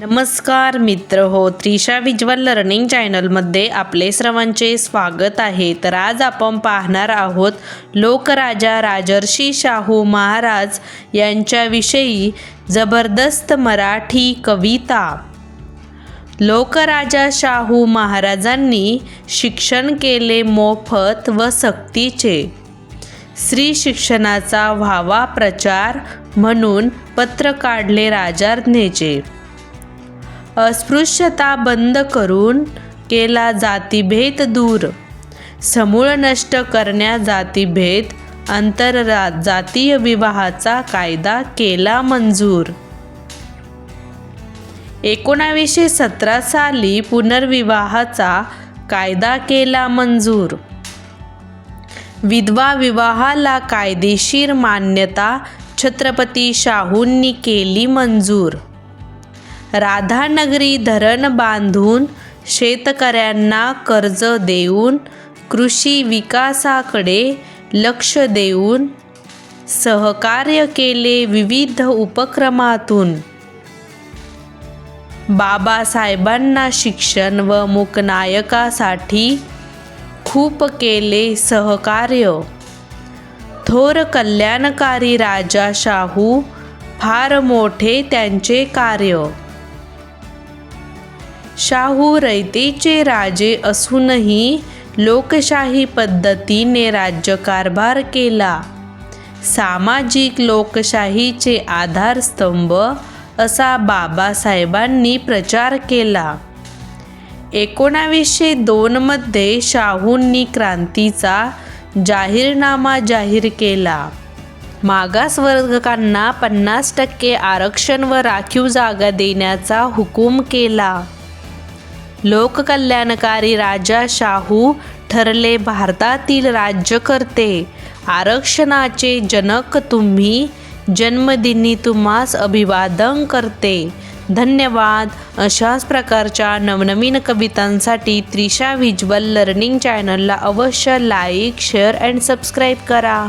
नमस्कार मित्र हो त्रिशा विज्वल लर्निंग चॅनलमध्ये आपले सर्वांचे स्वागत आहे. तर आज आपण पाहणार आहोत लोकराजा राजर्षी शाहू महाराज यांच्याविषयी जबरदस्त मराठी कविता. लोकराजा शाहू महाराजांनी शिक्षण केले मोफत व सक्तीचे. स्त्री शिक्षणाचा व्हावा प्रचार म्हणून पत्र काढले राजाज्ञेचे. अस्पृश्यता बंद करून केला जातीभेद दूर. समूळ नष्ट करण्या जातीभेद आंतररा जातीय विवाहाचा कायदा केला मंजूर. एकोणावीसशे सतरा साली पुनर्विवाहाचा कायदा केला मंजूर. विधवा विवाहाला कायदेशीर मान्यता छत्रपती शाहूंनी केली मंजूर. राधानगरी धरण बांधून शेतकऱ्यांना कर्ज देऊन कृषी विकासाकडे लक्ष देऊन सहकार्य केले विविध उपक्रमातून. बाबासाहेबांना शिक्षण व मूकनायकासाठी खूप केले सहकार्य. थोर कल्याणकारी राजा शाहू फार मोठे त्यांचे कार्य. शाहू रयतेचे राजे असूनही लोकशाही पद्धतीने राज्यकारभार केला. सामाजिक लोकशाहीचे आधारस्तंभ असा बाबासाहेबांनी प्रचार केला. एकोणावीसशे दोनमध्ये शाहूंनी क्रांतीचा जाहीरनामा जाहीर केला. मागासवर्गकांना पन्नास टक्के आरक्षण व राखीव जागा देण्याचा हुकूम केला. लोककल्याणकारी राजा शाहू ठरले भारतातील राज्यकर्ते. आरक्षणाचे जनक तुम्ही जन्मदिनी तुम्हास अभिवादन करते. धन्यवाद. अशाच प्रकारच्या नवनवीन कवितांसाठी त्रिशा व्हिज्युअल लर्निंग चॅनलला अवश्य लाईक शेअर अँड सबस्क्राईब करा.